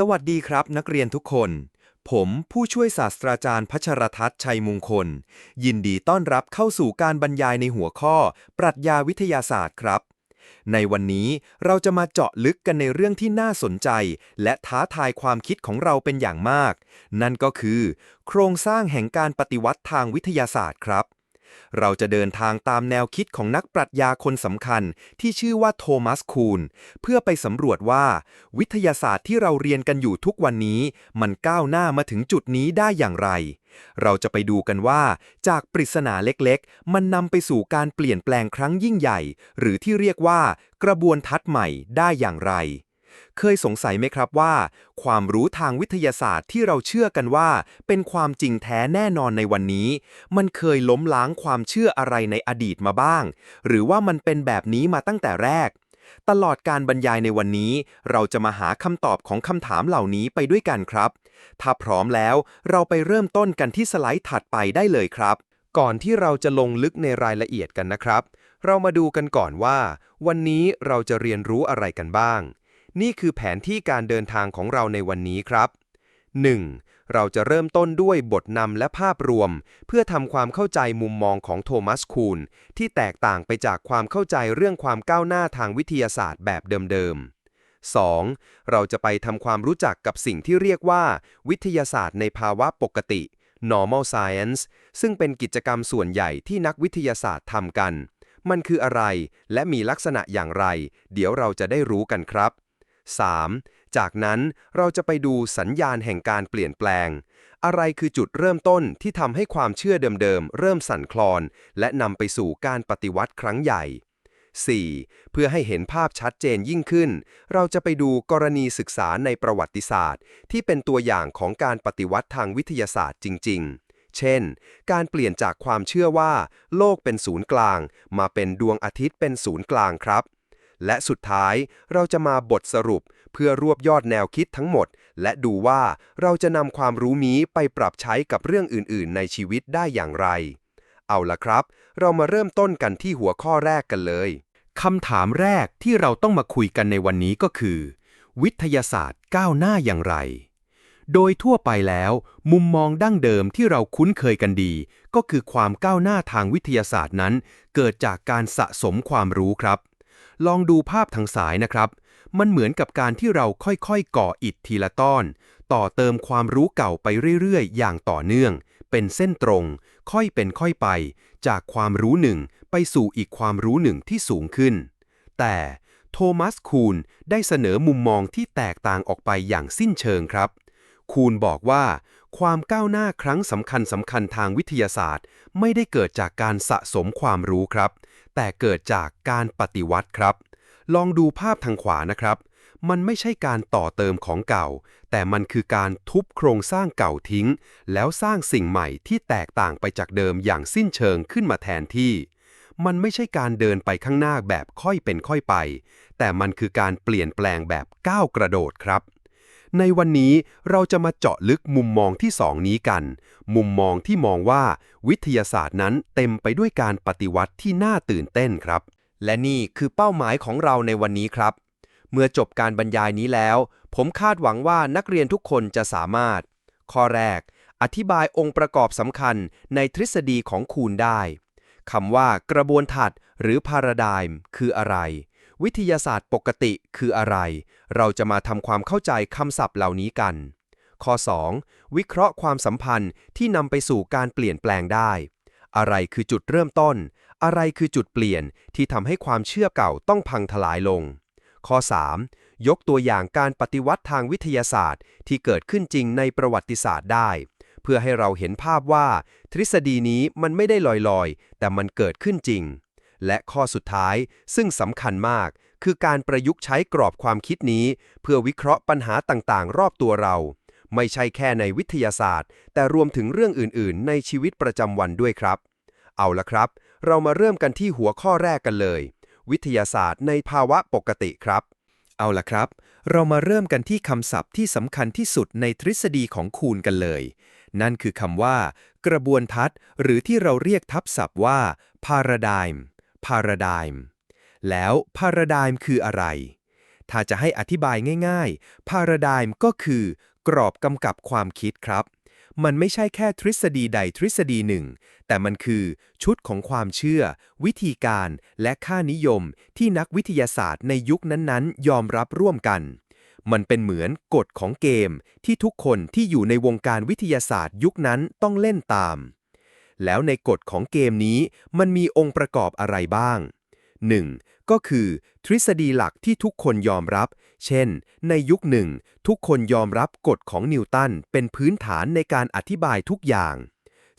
สวัสดีครับนักเรียนทุกคน ผมผู้ช่วยศาสตราจารย์พัชรทัศน์ชัยมงคล ยินดีต้อนรับเข้าสู่การบรรยายในหัวข้อ ปรัชญาวิทยาศาสตร์ครับ ในวันนี้เราจะมาเจาะลึกกันในเรื่องที่น่าสนใจ และท้าทายความคิดของเราเป็นอย่างมาก นั่นก็คือ โครงสร้างแห่งการปฏิวัติทางวิทยาศาสตร์ครับ เราจะเดินทางตามแนวคิดของนักปรัชญาคนสำคัญที่ชื่อว่าโทมัสคูนเพื่อไปสำรวจว่า วิทยาศาสตร์ที่เราเรียนกันอยู่ทุกวันนี้ มันก้าวหน้ามาถึงจุดนี้ได้อย่างไร เราจะไปดูกันว่า จากปริศนาเล็กๆ มันนำไปสู่การเปลี่ยนแปลงครั้งยิ่งใหญ่ หรือที่เรียกว่ากระบวนทัศน์ใหม่ได้อย่างไร เคยสงสัยไหมครับว่า ความรู้ทางวิทยาศาสตร์ที่เราเชื่อกันว่า เป็นความจริงแท้แน่นอนในวันนี้ มันเคยล้มล้างความเชื่ออะไรในอดีตมาบ้าง หรือว่ามันเป็นแบบนี้มาตั้งแต่แรก ตลอดการบรรยายในวันนี้ เราจะมาหาคำตอบของคำถามเหล่านี้ไปด้วยกันครับ ถ้าพร้อมแล้วเราไปเริ่มต้นกันที่สไลด์ถัดไปได้เลยครับ ก่อนที่เราจะลงลึกในรายละเอียดกันนะครับเรามาดูกันก่อนว่า วันนี้เราจะเรียนรู้อะไรกันบ้าง นี่คือแผนที่การเดินทางของเราในวันนี้ครับ 1. เราจะเริ่มต้นด้วยบทนำและภาพรวม เพื่อทำความเข้าใจมุมมองของโทมัสคูนที่แตกต่างไปจากความเข้าใจเรื่องความก้าวหน้าทางวิทยาศาสตร์แบบเดิมๆ 2. เราจะไปทำความรู้จักกับสิ่งที่เรียกว่า วิทยาศาสตร์ในภาวะปกติ normal science ซึ่งเป็นกิจกรรมส่วนใหญ่ที่นักวิทยาศาสตร์ทำกัน มันคืออะไรและมีลักษณะอย่างไร เดี๋ยวเราจะได้รู้กันครับ 3. จากนั้นเราจะไปดูสัญญาณแห่งการเปลี่ยนแปลง อะไรคือจุดเริ่มต้นที่ทำให้ความเชื่อเดิมๆ เริ่มสั่นคลอน และนำไปสู่การปฏิวัติครั้งใหญ่ 4. เพื่อให้เห็นภาพชัดเจนยิ่งขึ้น เราจะไปดูกรณีศึกษาในประวัติศาสตร์ ที่เป็นตัวอย่างของการปฏิวัติทางวิทยาศาสตร์จริง ๆเช่น การเปลี่ยนจากความเชื่อว่า โลกเป็นศูนย์กลาง มาเป็นดวงอาทิตย์เป็นศูนย์กลางครับ และสุดท้ายเราจะมาบทสรุปเพื่อรวบยอดแนวคิดทั้งหมด และดูว่าเราจะนำความรู้นี้ไปปรับใช้กับเรื่องอื่น ๆ ในชีวิตได้อย่างไร เอาละครับ เรามาเริ่มต้นกันที่หัวข้อแรกกันเลยคำถามแรกที่เราต้องมาคุยกันในวันนี้ก็คือ วิทยาศาสตร์ก้าวหน้าอย่างไร โดยทั่วไปแล้ว มุมมองดั้งเดิมที่เราคุ้นเคยกันดี ก็คือความก้าวหน้าทางวิทยาศาสตร์นั้น เกิดจากการสะสมความรู้ครับ ลองดูภาพทางสายนะครับ มันเหมือนกับการที่เราค่อยๆ ก่ออิฐทีละต้อน ต่อเติมความรู้เก่าไปเรื่อยๆ อย่างต่อเนื่อง เป็นเส้นตรง ค่อยเป็นค่อยไป จากความรู้หนึ่งไปสู่อีกความรู้หนึ่งที่สูงขึ้น แต่โทมัสคูนได้เสนอมุมมองที่แตกต่างออกไปอย่างสิ้นเชิงครับ คูนบอกว่า ความก้าวหน้าครั้งสำคัญสำคัญทางวิทยาศาสตร์ ไม่ได้เกิดจากการสะสมความรู้ครับ แต่เกิดจากการปฏิวัติครับ ลองดูภาพทางขวานะครับ มันไม่ใช่การต่อเติมของเก่า แต่มันคือการทุบโครงสร้างเก่าทิ้ง แล้วสร้างสิ่งใหม่ที่แตกต่างไปจากเดิมอย่างสิ้นเชิงขึ้นมาแทนที่ มันไม่ใช่การเดินไปข้างหน้าแบบค่อยเป็นค่อยไป แต่มันคือการเปลี่ยนแปลงแบบก้าวกระโดดครับ ในวันนี้เราจะมาเจาะลึกมุมมองที่สองนี้กัน มุมมองที่มองว่า วิทยาศาสตร์นั้นเต็มไปด้วยการปฏิวัติที่น่าตื่นเต้นครับ และนี่คือเป้าหมายของเราในวันนี้ครับ เมื่อจบการบรรยายนี้แล้ว ผมคาดหวังว่านักเรียนทุกคนจะสามารถ ข้อแรก อธิบายองค์ประกอบสำคัญในทฤษฎีของคูณได้คำว่ากระบวนทัศน์หรือ paradigm คืออะไร วิทยาศาสตร์ปกติคืออะไร เราจะมาทำความเข้าใจคำศัพท์เหล่านี้กัน ข้อ 2. วิเคราะห์ความสัมพันธ์ที่นำไปสู่การเปลี่ยนแปลงได้ อะไรคือจุดเริ่มต้น อะไรคือจุดเปลี่ยนที่ทำให้ความเชื่อเก่าต้องพังทลายลง ข้อ 3. ยกตัวอย่างการปฏิวัติทางวิทยาศาสตร์ ที่เกิดขึ้นจริงในประวัติศาสตร์ได้ เพื่อให้เราเห็นภาพว่า ทฤษฎีนี้มันไม่ได้ลอยๆ แต่มันเกิดขึ้นจริง และข้อสุดท้าย ซึ่งสำคัญมาก คือการประยุกต์ใช้กรอบความคิดนี้ เพื่อวิเคราะห์ปัญหาต่างๆ รอบตัวเรา ไม่ใช่แค่ในวิทยาศาสตร์ แต่รวมถึงเรื่องอื่น ๆ ในชีวิตประจำวันด้วยครับ เอาละครับ เรามาเริ่มกันที่หัวข้อแรกกันเลย วิทยาศาสตร์ในภาวะปกติครับ เอาล่ะครับ เรามาเริ่มกันที่คำศัพท์ที่สำคัญที่สุดในทฤษฎีของคูณกันเลย นั่นคือคำว่า กระบวนทัศน์ หรือที่เราเรียกทับศัพท์ว่า paradigm paradigm แล้ว paradigm คืออะไร ถ้าจะให้อธิบายง่ายๆ paradigm ก็คือกรอบกำกับความคิดครับ มันไม่ใช่แค่ทฤษฎีใดทฤษฎีหนึ่ง แต่มันคือชุดของความเชื่อ วิธีการและค่านิยมที่นักวิทยาศาสตร์ในยุคนั้นๆ ยอมรับร่วมกันมันเป็นเหมือนกฎของเกมที่ทุกคนที่อยู่ในวงการวิทยาศาสตร์ยุคนั้นต้องเล่นตาม แล้วในกฎของเกมนี้มันมีองค์ประกอบอะไรบ้าง 1. ก็คือ ทฤษฎีหลักที่ทุกคนยอมรับ เช่น ในยุคหนึ่ง ทุกคนยอมรับกฎของนิวตันเป็นพื้นฐานในการอธิบายทุกอย่าง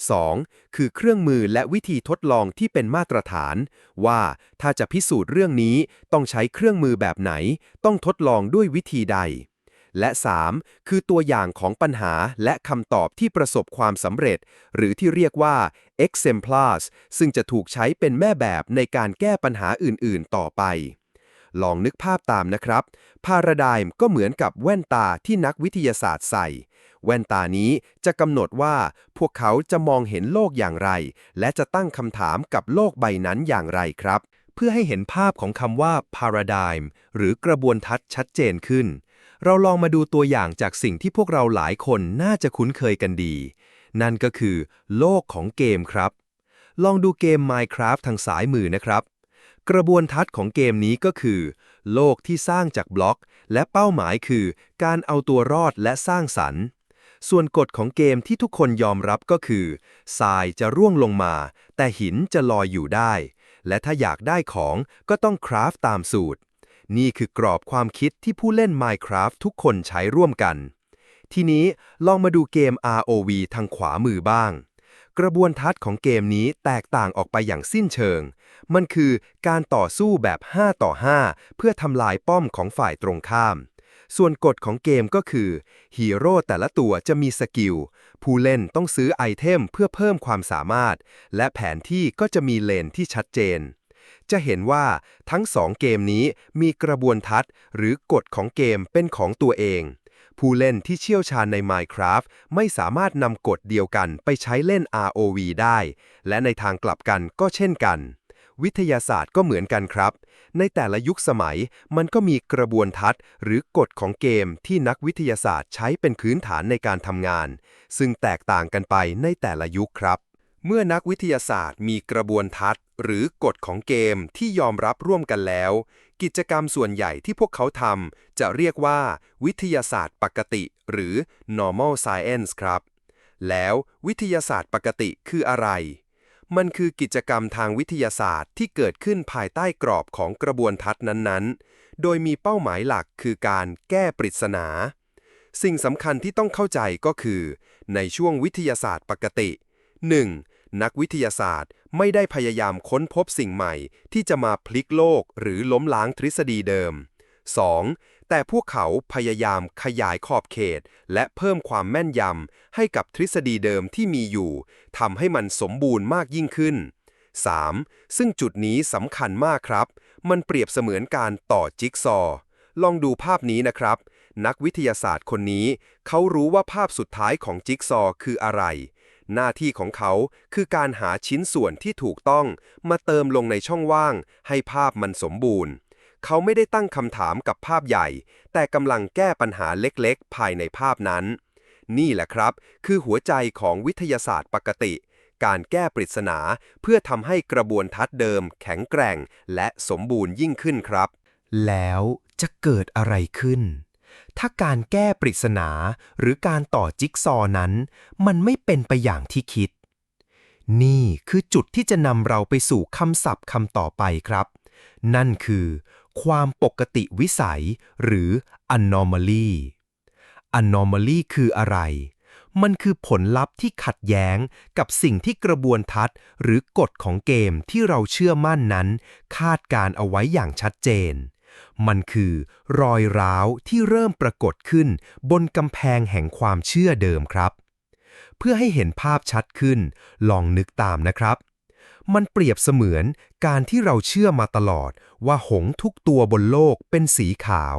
2. คือเครื่องมือและวิธีทดลองที่เป็นมาตรฐาน ว่าถ้าจะพิสูจน์เรื่องนี้ต้องใช้เครื่องมือแบบไหน ต้องทดลองด้วยวิธีใด และ 3. คือตัวอย่างของปัญหาและคำตอบที่ประสบความสำเร็จ หรือที่เรียกว่า exemplars ซึ่งจะถูกใช้เป็นแม่แบบในการแก้ปัญหาอื่นๆ ต่อไป ลองนึกภาพตามนะครับ พาราไดม์ก็เหมือนกับแว่นตาที่นักวิทยาศาสตร์ใส่ แว่นตานี้จะกำหนดว่าพวกเขาจะมองเห็นโลกอย่างไร และจะตั้งคำถามกับโลกใบนั้นอย่างไรครับ เพื่อให้เห็นภาพของคำว่า paradigm หรือกระบวนทัศน์ชัดเจนขึ้น เราลองมาดูตัวอย่างจากสิ่งที่พวกเราหลายคนน่าจะคุ้นเคยกันดี นั่นก็คือ โลกของเกมครับ ลองดูเกม Minecraft ทางสายมือนะครับ กระบวนทัศน์ของเกมนี้ก็คือ โลกที่สร้างจากบล็อก และเป้าหมายคือ การเอาตัวรอดและสร้างสรรค์ ส่วนกฎของเกมที่ทุกคนยอมรับก็คือทรายจะร่วงลงมา แต่หินจะลอยอยู่ได้ และถ้าอยากได้ของก็ต้องคราฟตามสูตร นี่คือกรอบความคิดที่ผู้เล่น Minecraft ทุกคนใช้ร่วมกัน ทีนี้ลองมาดูเกม ROV ทางขวามือบ้าง กระบวนทัศน์ของเกมนี้แตกต่างออกไปอย่างสิ้นเชิง มันคือการต่อสู้แบบ 5 ต่อ 5 เพื่อทำลายป้อมของฝ่ายตรงข้าม ส่วนกฎของเกมก็คือฮีโร่แต่ละตัวจะมีสกิล ผู้เล่นต้องซื้อไอเทมเพื่อเพิ่มความสามารถ และแผนที่ก็จะมีเลนที่ชัดเจน จะเห็นว่าทั้งสองเกมนี้มีกระบวนทัศน์ หรือกฎของเกมเป็นของตัวเอง ผู้เล่นที่เชี่ยวชาญใน Minecraft ไม่สามารถนำกฎเดียวกันไปใช้เล่น ROV ได้ และในทางกลับกันก็เช่นกัน วิทยาศาสตร์ก็เหมือนกันครับ ในแต่ละยุคสมัยมันก็มีกระบวนทัศน์ หรือกฎของเกมที่นักวิทยาศาสตร์ใช้เป็นพื้นฐานในการทำงาน ซึ่งแตกต่างกันไปในแต่ละยุคครับเมื่อนักวิทยาศาสตร์มีกระบวนทัศน์ หรือกฎของเกมที่ยอมรับร่วมกันแล้ว กิจกรรมส่วนใหญ่ที่พวกเขาทำจะเรียกว่า วิทยาศาสตร์ปกติ หรือ normal science ครับ แล้ววิทยาศาสตร์ปกติคืออะไร มันคือกิจกรรมทางวิทยาศาสตร์ที่เกิดขึ้นภายใต้กรอบของกระบวนทัศน์นั้นๆ โดยมีเป้าหมายหลักคือการแก้ปริศนา สิ่งสำคัญที่ต้องเข้าใจก็คือ ในช่วงวิทยาศาสตร์ปกติ 1. นักวิทยาศาสตร์ไม่ได้พยายามค้นพบสิ่งใหม่ ที่จะมาพลิกโลกหรือล้มล้างทฤษฎีเดิม 2. แต่พวกเขาพยายามขยายขอบเขต และเพิ่มความแม่นยำให้กับทฤษฎีเดิมที่มีอยู่ทำให้มันสมบูรณ์มากยิ่งขึ้น 3. ซึ่งจุดนี้สำคัญมากครับ มันเปรียบเสมือนการต่อจิ๊กซอว์ลองดูภาพนี้นะครับ นักวิทยาศาสตร์คนนี้ เขารู้ว่าภาพสุดท้ายของจิ๊กซอว์คืออะไร หน้าที่ของเขาคือการหาชิ้นส่วนที่ถูกต้องมาเติมลงในช่องว่าง ให้ภาพมันสมบูรณ์ เขาไม่ได้ตั้งคำถามกับภาพใหญ่ แต่กำลังแก้ปัญหาเล็กๆ ภายในภาพนั้น นี่แหละครับ คือหัวใจของวิทยาศาสตร์ปกติ การแก้ปริศนาเพื่อทำให้กระบวนทัศน์เดิม แข็งแกร่ง และสมบูรณ์ยิ่งขึ้นครับ แล้วจะเกิดอะไรขึ้น ถ้าการแก้ปริศนาหรือการต่อจิ๊กซอนั้น มันไม่เป็นไปอย่างที่คิด นี่คือจุดที่จะนำเราไปสู่คำศัพท์คำต่อไปครับ นั่นคือ ความปกติวิสัย หรือ anomaly anomaly คืออะไร มันคือผลลัพธ์ที่ขัดแย้งกับสิ่งที่กระบวนทัศน์ หรือกฎของเกมที่เราเชื่อมั่นนั้น คาดการเอาไว้อย่างชัดเจน มันคือรอยร้าวที่เริ่มปรากฏขึ้นบนกำแพงแห่งความเชื่อเดิมครับ เพื่อให้เห็นภาพชัดขึ้น ลองนึกตามนะครับ มันเปรียบเสมือนการที่เราเชื่อมาตลอดว่าหงทุกตัวบนโลกเป็นสีขาว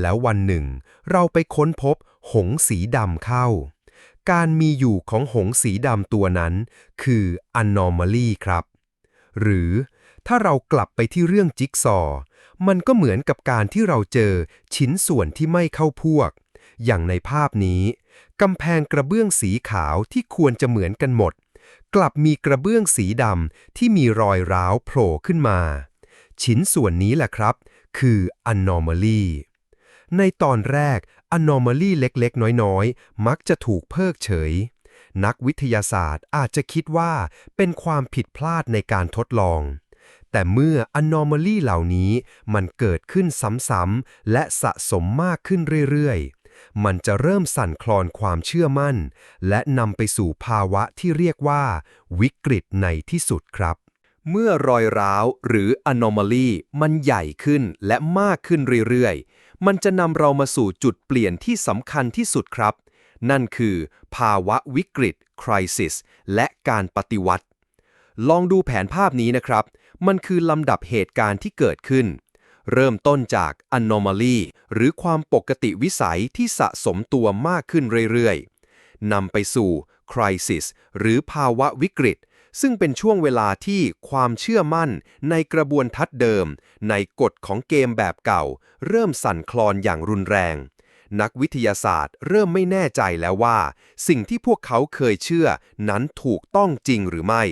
แล้ววันหนึ่ง เราไปค้นพบหงสีดำเข้า การมีอยู่ของหงสีดำตัวนั้น คือ anomaly ครับ หรือถ้าเรากลับไปที่เรื่องจิ๊กซอ มันก็เหมือนกับการที่เราเจอชิ้นส่วนที่ไม่เข้าพวก อย่างในภาพนี้กำแพงกระเบื้องสีขาวที่ควรจะเหมือนกันหมด กลับมีกระเบื้องสีดำที่มีรอยร้าวโผล่ขึ้นมา ชิ้นส่วนนี้แหละครับ คือ anomaly ในตอนแรก anomaly เล็กๆ น้อยๆ มักจะถูกเพิกเฉย นักวิทยาศาสตร์อาจจะคิดว่าเป็นความผิดพลาดในการทดลอง แต่เมื่อ anomaly เหล่านี้มันเกิดขึ้นซ้ำๆและสะสมมากขึ้นเรื่อยๆ มันจะเริ่มสั่นคลอนความเชื่อมั่น และนำไปสู่ภาวะที่เรียกว่า วิกฤตในที่สุดครับ เมื่อรอยร้าวหรือ anomaly มันใหญ่ขึ้นและมากขึ้นเรื่อยๆ มันจะนำเรามาสู่จุดเปลี่ยนที่สำคัญที่สุดครับ นั่นคือ ภาวะวิกฤต crisis และการปฏิวัติ ลองดูแผนภาพนี้นะครับ มันคือลำดับเหตุการณ์ที่เกิดขึ้น เริ่มต้นจาก anomaly หรือความปกติวิสัยที่สะสมตัวมากขึ้นเรื่อยๆนำไปสู่ crisis หรือภาวะวิกฤต ซึ่งเป็นช่วงเวลาที่ความเชื่อมั่นในกระบวนทัศน์เดิม ในกฎของเกมแบบเก่า เริ่มสั่นคลอนอย่างรุนแรง นักวิทยาศาสตร์เริ่มไม่แน่ใจแล้วว่า สิ่งที่พวกเขาเคยเชื่อนั้นถูกต้องจริงหรือไม่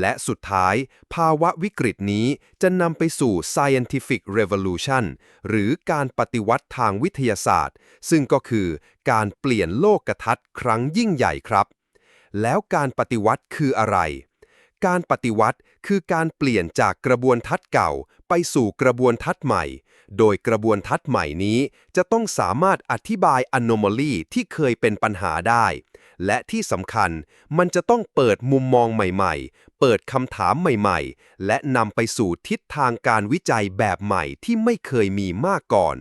และสุดท้าย ภาวะวิกฤตนี้จะนำไปสู่ scientific revolution หรือการปฏิวัติทางวิทยาศาสตร์ ซึ่งก็คือการเปลี่ยนโลกทัศน์ครั้งยิ่งใหญ่ครับ แล้วการปฏิวัติคืออะไร การปฏิวัติคือการเปลี่ยนจากกระบวนทัศน์เก่า ไปสู่กระบวนทัศน์ใหม่ โดยกระบวนทัศน์ใหม่นี้ จะต้องสามารถอธิบาย anomaly ที่เคยเป็นปัญหาได้ และที่สำคัญมันจะต้องเปิดมุมมองใหม่ๆ เปิดคำถามใหม่ๆ และนำไปสู่ทิศทางการวิจัยแบบใหม่ที่ไม่เคยมีมาก่อน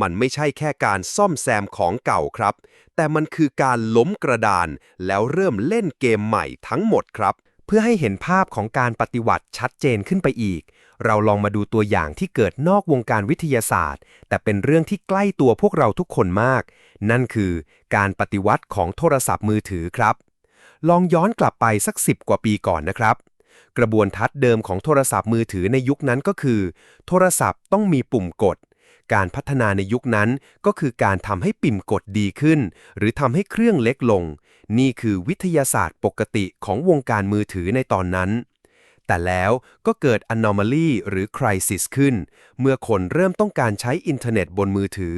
มันไม่ใช่แค่การซ่อมแซมของเก่าครับ แต่มันคือการล้มกระดานแล้วเริ่มเล่นเกมใหม่ทั้งหมดครับ พื่อให้เห็นภาพของการปฏิวัติชัดเจนขึ้นไปอีก เราลองมาดูตัวอย่างที่เกิดนอกวงการวิทยาศาสตร์ แต่เป็นเรื่องที่ใกล้ตัวพวกเราทุกคนมาก นั่นคือการปฏิวัติของโทรศัพท์มือถือครับ ลองย้อนกลับไปสักสิบกว่าปีก่อนนะครับ กระบวนทัศน์เดิมของโทรศัพท์มือถือในยุคนั้นก็คือ โทรศัพท์ต้องมีปุ่มกด การพัฒนาในยุคนั้นก็คือการทำให้ปิ่มกดดีขึ้น หรือทำให้เครื่องเล็กลง นี่คือวิทยาศาสตร์ปกติของวงการมือถือในตอนนั้น แต่แล้วก็เกิด anomaly หรือ crisis ขึ้น เมื่อคนเริ่มต้องการใช้อินเทอร์เน็ตบนมือถือ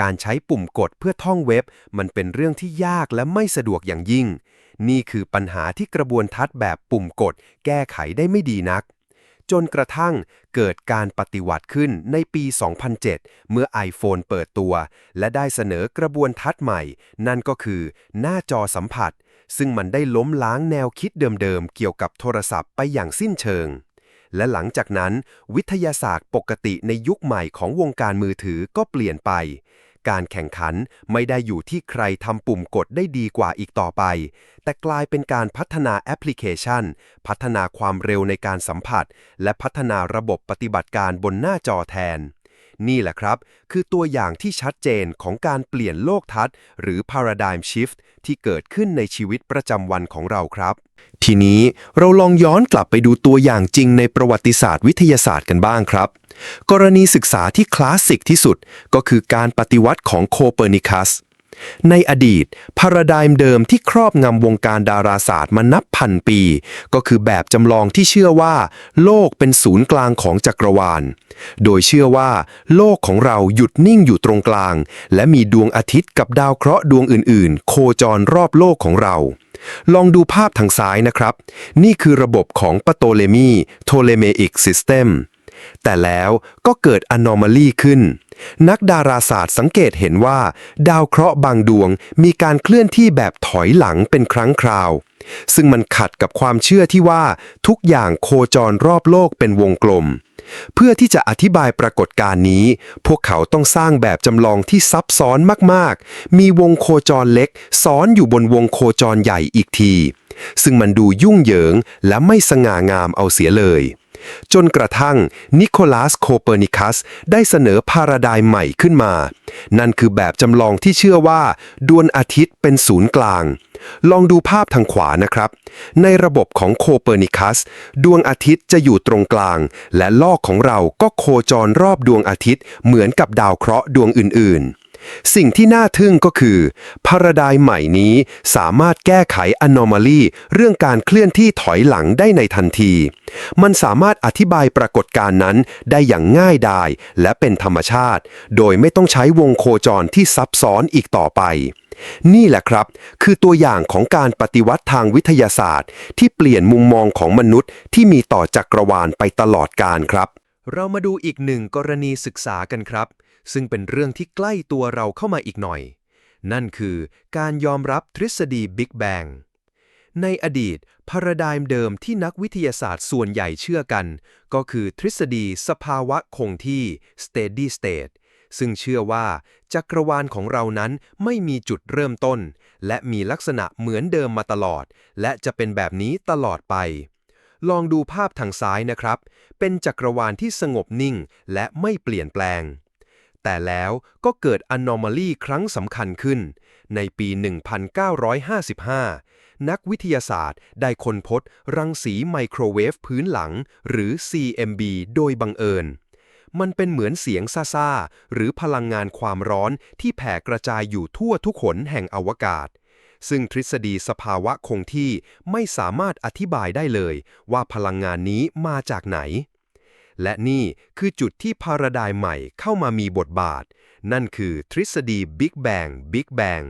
การใช้ปุ่มกดเพื่อท่องเว็บ มันเป็นเรื่องที่ยากและไม่สะดวกอย่างยิ่ง นี่คือปัญหาที่กระบวนทัศน์แบบปุ่มกด แก้ไขได้ไม่ดีนัก จนกระทั่งเกิดการปฏิวัติขึ้นในปี 2007 เมื่อ iPhone เปิดตัว และได้เสนอกระบวนทัศน์ใหม่ นั่นก็คือหน้าจอสัมผัส ซึ่งมันได้ล้มล้างแนวคิดเดิมๆ เกี่ยวกับโทรศัพท์ไปอย่างสิ้นเชิง และหลังจากนั้น วิทยาศาสตร์ปกติในยุคใหม่ของวงการมือถือก็เปลี่ยนไป การแข่งขันไม่ได้อยู่ที่ใครทำปุ่มกดได้ดีกว่าอีกต่อไป แต่กลายเป็นการพัฒนาแอปพลิเคชัน พัฒนาความเร็วในการสัมผัส และพัฒนาระบบปฏิบัติการบนหน้าจอแทน นี่แหละครับ คือตัวอย่างที่ชัดเจนของการเปลี่ยนโลกทัศน์ หรือ paradigm shift ที่เกิดขึ้นในชีวิตประจำวันของเราครับ ทีนี้เราลองย้อนกลับไปดูตัวอย่างจริงในประวัติศาสตร์วิทยาศาสตร์กันบ้างครับ กรณีศึกษาที่คลาสสิกที่สุดก็คือการปฏิวัติของโคเปอร์นิคัส ในอดีตพาราไดม์เดิมที่ครอบงำวงการดาราศาสตร์มานับพันปี ก็คือแบบจำลองที่เชื่อว่า โลกเป็นศูนย์กลางของจักรวาล โดยเชื่อว่า โลกของเราหยุดนิ่งอยู่ตรงกลาง และมีดวงอาทิตย์กับดาวเคราะห์ดวงอื่น ๆ โคจรรอบโลกของเรา ลองดูภาพทางซ้ายนะครับ นี่คือระบบของปโตเลมีโทเลเมอิกซิสเต็ม แต่แล้วก็เกิด anomaly ขึ้น นักดาราศาสตร์สังเกตเห็นว่า ดาวเคราะห์บางดวงมีการเคลื่อนที่แบบถอยหลังเป็นครั้งคราว ซึ่งมันขัดกับความเชื่อที่ว่าทุกอย่างโคจรรอบโลกเป็นวงกลม เพื่อที่จะอธิบายปรากฏการณ์นี้ พวกเขาต้องสร้างแบบจำลองที่ซับซ้อนมากๆ มีวงโคจรเล็ก ซ้อนอยู่บนวงโคจรใหญ่อีกที ซึ่งมันดูยุ่งเหยิงและไม่สง่างามเอาเสียเลย จนกระทั่งนิโคลัสโคเปอร์นิคัสได้เสนอพาราไดใหม่ขึ้นมา นั่นคือแบบจำลองที่เชื่อว่า ดวงอาทิตย์เป็นศูนย์กลาง ลองดูภาพทางขวานะครับ ในระบบของโคเปอร์นิคัส ดวงอาทิตย์จะอยู่ตรงกลาง และโลกของเราก็โคจรรอบดวงอาทิตย์เหมือนกับดาวเคราะห์ดวงอื่นๆ สิ่งที่น่าทึ่งก็คือพาราไดใหม่นี้สามารถแก้ไข anomaly เรื่องการเคลื่อนที่ถอยหลังได้ในทันที มันสามารถอธิบายปรากฏการณ์นั้นได้อย่างง่ายดายและเป็นธรรมชาติ โดยไม่ต้องใช้วงโคจรที่ซับซ้อนอีกต่อไป นี่แหละครับ คือตัวอย่างของการปฏิวัติทางวิทยาศาสตร์ ที่เปลี่ยนมุมมองของมนุษย์ ที่มีต่อจักรวาลไปตลอดกาลครับ เรามาดูอีกหนึ่งกรณีศึกษากันครับ ซึ่งเป็นเรื่องที่ใกล้ตัวเราเข้ามาอีกหน่อย นั่นคือการยอมรับทฤษฎี Big Bang ในอดีตพาราไดม์เดิมที่นักวิทยาศาสตร์ส่วนใหญ่เชื่อกัน ก็คือทฤษฎีสภาวะคงที่ steady state ซึ่งเชื่อว่าจักรวาลของเรานั้นไม่มีจุดเริ่มต้น และมีลักษณะเหมือนเดิมมาตลอด และจะเป็นแบบนี้ตลอดไป ลองดูภาพทางซ้ายนะครับ เป็นจักรวาลที่สงบนิ่งและไม่เปลี่ยนแปลง แต่แล้วก็เกิด anomaly ครั้งสำคัญขึ้น ในปี 1955 นักวิทยาศาสตร์ได้ค้นพบรังสีไมโครเวฟพื้นหลัง หรือ CMB โดยบังเอิญ มันเป็นเหมือนเสียงซ่าๆ หรือพลังงานความร้อนที่แผ่กระจายอยู่ทั่วทุกขนแห่งอวกาศซึ่งทฤษฎีสภาวะคงที่ไม่สามารถอธิบายได้เลย ว่าพลังงานนี้มาจากไหน และนี่คือจุดที่พาราไดใหม่เข้ามามีบทบาท นั่นคือทฤษฎี Big Bang Big Bang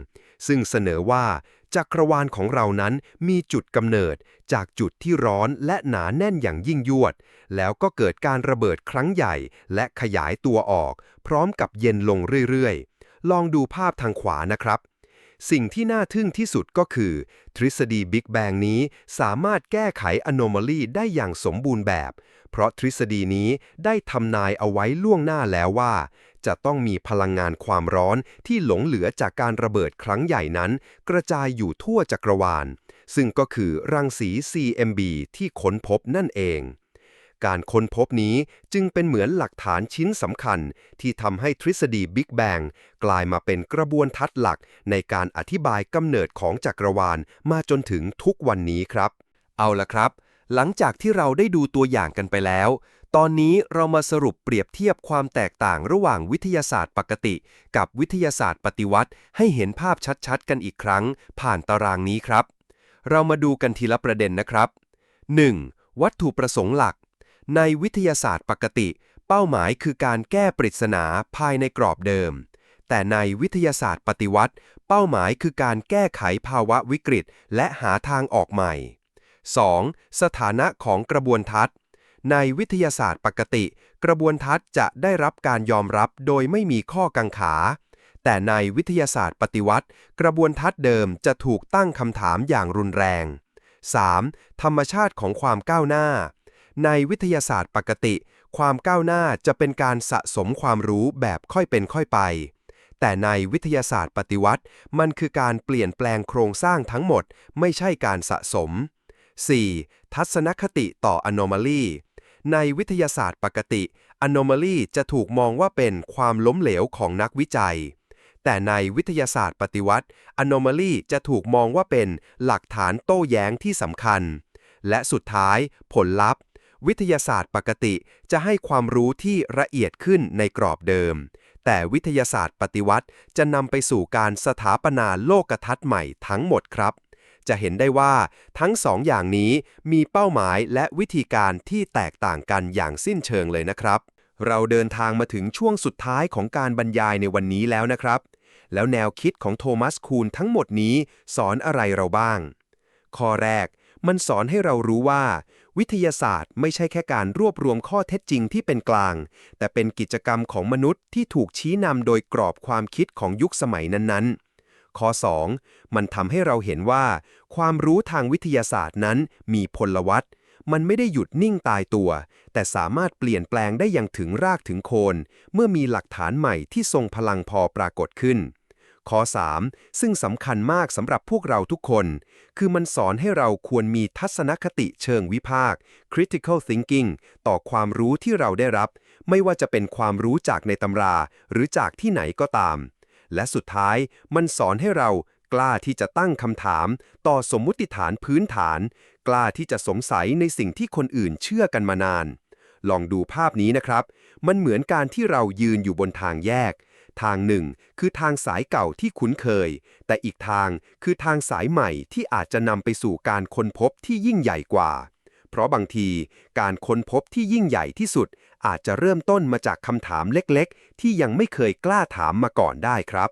ซึ่งเสนอว่าจักรวาลของเรานั้นมีจุดกำเนิด จากจุดที่ร้อนและหนาแน่นอย่างยิ่งยวด แล้วก็เกิดการระเบิดครั้งใหญ่ และขยายตัวออก พร้อมกับเย็นลงเรื่อยๆ ลองดูภาพทางขวานะครับ สิ่งที่น่าทึ่งที่สุดก็คือ ทฤษฎี Big Bang นี้สามารถแก้ไข anomaly ได้อย่างสมบูรณ์แบบ เพราะทฤษฎีนี้ได้ทำนายเอาไว้ล่วงหน้าแล้วว่า จะต้องมีพลังงานความร้อนที่หลงเหลือจากการระเบิดครั้งใหญ่นั้น กระจายอยู่ทั่วจักรวาล ซึ่งก็คือรังสี CMB ที่ค้นพบนั่นเอง การค้นพบนี้จึงเป็นเหมือนหลักฐานชิ้นสำคัญ ที่ทำให้ทฤษฎี Big Bang กลายมาเป็นกระบวนทัศน์หลัก ในการอธิบายกำเนิดของจักรวาลมาจนถึงทุกวันนี้ครับ เอาละครับ หลังจากที่เราได้ดูตัวอย่างกันไปแล้ว ตอนนี้เรามาสรุปเปรียบเทียบความแตกต่างระหว่างวิทยาศาสตร์ปกติ กับวิทยาศาสตร์ปฏิวัติ ให้เห็นภาพชัดๆ กันอีกครั้ง ผ่านตารางนี้ครับ เรามาดูกันทีละประเด็นนะครับ 1. วัตถุประสงค์หลัก ในวิทยาศาสตร์ปกติ เป้าหมายคือการแก้ปริศนาภายในกรอบเดิม แต่ในวิทยาศาสตร์ปฏิวัติ เป้าหมายคือการแก้ไขภาวะวิกฤต และหาทางออกใหม่ 2. สถานะของกระบวนทัศน์ ในวิทยาศาสตร์ปกติ กระบวนทัศน์จะได้รับการยอมรับโดยไม่มีข้อกังขา แต่ในวิทยาศาสตร์ปฏิวัติ กระบวนทัศน์เดิมจะถูกตั้งคำถามอย่างรุนแรง 3. ธรรมชาติของความก้าวหน้า ในวิทยาศาสตร์ปกติ ความก้าวหน้าจะเป็นการสะสมความรู้แบบค่อยเป็นค่อยไป แต่ในวิทยาศาสตร์ปฏิวัติ มันคือการเปลี่ยนแปลงโครงสร้างทั้งหมด ไม่ใช่การสะสม 4. ทัศนคติต่อ anomaly ในวิทยาศาสตร์ปกติ anomaly จะถูกมองว่าเป็นความล้มเหลวของนักวิจัย แต่ในวิทยาศาสตร์ปฏิวัติ anomaly จะถูกมองว่าเป็นหลักฐานโต้แย้งที่สำคัญ และสุดท้ายผลลัพธ์ วิทยาศาสตร์ปกติจะให้ความรู้ที่ละเอียดขึ้นในกรอบเดิม แต่วิทยาศาสตร์ปฏิวัติจะนำไปสู่การสถาปนาโลกทัศน์ใหม่ทั้งหมดครับ จะเห็นได้ว่าทั้งสองอย่างนี้มีเป้าหมายและวิธีการที่แตกต่างกันอย่างสิ้นเชิงเลยนะครับ เราเดินทางมาถึงช่วงสุดท้ายของการบรรยายในวันนี้แล้วนะครับ แล้วแนวคิดของโทมัสคูนทั้งหมดนี้สอนอะไรเราบ้าง ข้อแรกมันสอนให้เรารู้ว่า วิทยาศาสตร์ไม่ใช่แค่การรวบรวมข้อเท็จจริงที่เป็นกลาง แต่เป็นกิจกรรมของมนุษย์ที่ถูกชี้นำโดยกรอบความคิดของยุคสมัยนั้นๆ ข้อ 2. มันทำให้เราเห็นว่า ความรู้ทางวิทยาศาสตร์นั้นมีพลวัตมันไม่ได้หยุดนิ่งตายตัว แต่สามารถเปลี่ยนแปลงได้อย่างถึงรากถึงโคน เมื่อมีหลักฐานใหม่ที่ทรงพลังพอปรากฏขึ้น ข้อ 3 ซึ่งสำคัญมากสำหรับพวกเราทุกคน คือมันสอนให้เราควรมีทัศนคติเชิงวิพากษ์ critical thinking ต่อความรู้ที่เราได้รับ ไม่ว่าจะเป็นความรู้จากในตำรา หรือจากที่ไหนก็ตาม และสุดท้ายมันสอนให้เรากล้าที่จะตั้งคำถาม ต่อสมมุติฐานพื้นฐาน กล้าที่จะสงสัยในสิ่งที่คนอื่นเชื่อกันมานาน ลองดูภาพนี้นะครับ มันเหมือนการที่เรายืนอยู่บนทางแยก ทางหนึ่ง คือทางสายเก่าที่คุ้นเคย แต่อีกทางคือทางสายใหม่ที่อาจจะนำไปสู่การค้นพบที่ยิ่งใหญ่กว่า เพราะบางที การค้นพบที่ยิ่งใหญ่ที่สุด อาจจะเริ่มต้นมาจากคำถามเล็กๆ ที่ยังไม่เคยกล้าถามมาก่อนได้ครับ